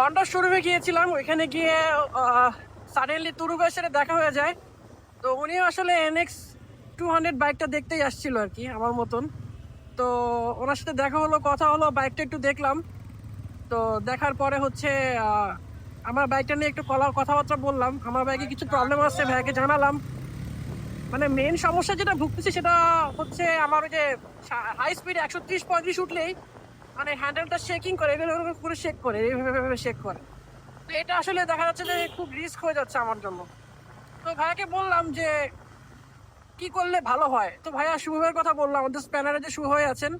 Honda শোরুমে গিয়েছিলাম, ওইখানে গিয়ে সাডেনলি তুরুবের সাথে দেখা হয়ে যায়। তো উনি আসলে এনএক্স টু হান্ড্রেড বাইকটা দেখতেই আসছিল আর কি, আমার মতন। তো ওনার সাথে দেখা হলো, কথা হলো বাইকটা একটু দেখলাম। তো দেখার পরে হচ্ছে আমার বাইকটা নিয়ে একটু কলা কথাবার্তা বললাম। আমার বাইকে কিছু প্রবলেম আসছে ভাইকে জানালাম। মানে মেন সমস্যা যেটা ভুগতেছি সেটা হচ্ছে, আমার ওই যে হাই স্পিড একশো ত্রিশ পঁয়ত্রিশ উঠলেই মানে হ্যান্ডেলটা শেকিং করে, এভাবে করে শেক করে এইভাবে শেক করে। তো এটা আসলে দেখা যাচ্ছে যে খুব রিস্ক হয়ে যাচ্ছে আমার জন্য। তো ভাইয়াকে বললাম যে, কি করলে ভালো হয়? তো ভাইয়া শুভের কথা বললাম আমাদের স্প্যানারে যে শুভ হয়ে আছেন,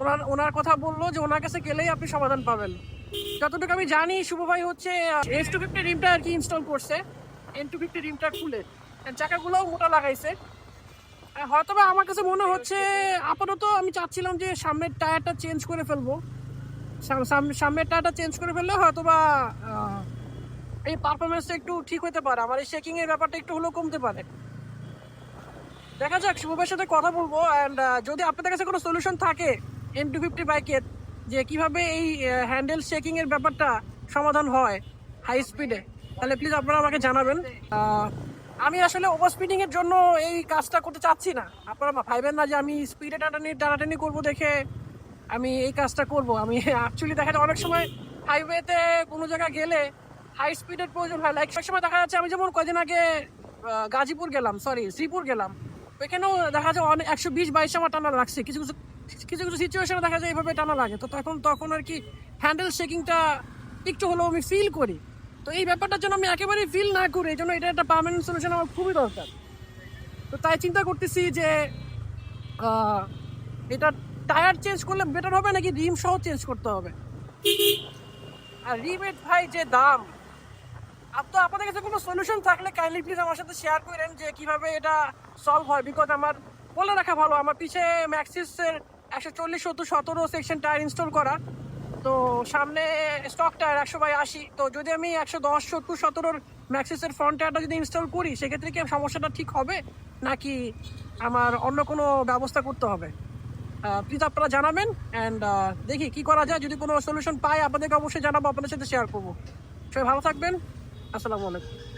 ওনার ওনার কথা বলল যে ওনার কাছে গেলেই আপনি সমাধান পাবেন। যতটুকু আমি জানি, শুভ ভাই হচ্ছে এস টু ফিফটি রিমটা আর কি ইনস্টল করছে। এন টু ফিফটি রিমটা খুলে। চাকাগুলোও মোটা লাগাইছে। আহ, হয়তোবা আমার কাছে মনে হচ্ছে আপাতত আমি চাচ্ছিলাম যে সামনের টায়ারটা চেঞ্জ করে ফেলব। সাম- সাম- সামনের টায়ারটা চেঞ্জ করে ফেললে হয়তো বা এই পারফরমেন্সটা একটু ঠিক হতে পারে। আমার এই শেকিং এর ব্যাপারটা একটু হলেও কমতে পারে। দেখা যাক শুভবের সাথে কথা বলব। অ্যান্ড যদি আপনাদের কাছে কোনো সলিউশন থাকে এম টু ফিফটি বাইকের যে কীভাবে এই হ্যান্ডেল শেকিং এর ব্যাপারটা সমাধান হয় হাই স্পিডে তাহলে প্লিজ আপনারা আমাকে জানাবেন। আমি আসলে ওভার স্পিডিং এর জন্য এই কাজটা করতে চাচ্ছি না। আপনারা ভাইবেন না যে আমি স্পিডে টানাটানি টানাটানি করব দেখে আমি এই কাজটা করব। আমি অ্যাকচুয়ালি দেখা যায় অনেক সময় হাইওয়েতে কোনো জায়গায় গেলে হাই স্পিডের প্রয়োজন হয়। লাইক সময় দেখা যাচ্ছে আমি যেমন কয়দিন আগে গাজীপুর গেলাম সরি শ্রীপুর গেলাম। ওইখানেও দেখা যায় অনেক একশো বিশ বাইশ আমার টানা লাগছে। কিছু কিছু কিছু কিছু সিচুয়েশনে দেখা যায় এইভাবে টানা লাগে। তো তখন তখন আর কি হ্যান্ডেল শেকিংটা একটু হলেও আমি ফিল করি। তো এই ব্যাপারটার জন্য আমি একেবারেই ফিল না করি এই জন্য এটা একটা পার্মানেন্ট সলিউশন আমার খুবই দরকার। তো তাই চিন্তা করতেছি যে এটা টায়ার চেঞ্জ করলে বেটার হবে নাকি রিম সহ চেঞ্জ করতে হবে? আর রিমের ভাই যে দাম আপ তো আপনাদের কাছে কোনো সলিউশন থাকলে কাইন্ডলি প্লিজ আমার সাথে শেয়ার করেন যে কীভাবে এটা সলভ হয়। বিকজ আমার বলে রাখা ভালো, আমার পিছে ম্যাক্সিসের একশো চল্লিশ সত্তর সতেরো সেকশন টায়ার ইনস্টল করা। তো সামনে স্টকটা একশো বাই আশি। তো যদি আমি একশো দশ, সত্তর, সতেরোর ম্যাক্সিসের ফ্রন্ট টায়ারটা যদি ইনস্টল করি, সেক্ষেত্রে কি সমস্যাটা ঠিক হবে? নাকি আমার অন্য কোনো ব্যবস্থা করতে হবে? প্লিজ আপনারা জানাবেন অ্যান্ড দেখি কি করা যায়। যদি কোনো সলিউশন পাই, আপনাদেরকে অবশ্যই জানাব, আপনাদের সাথে শেয়ার করব। সবাই ভালো থাকবেন। আসসালামু আলাইকুম।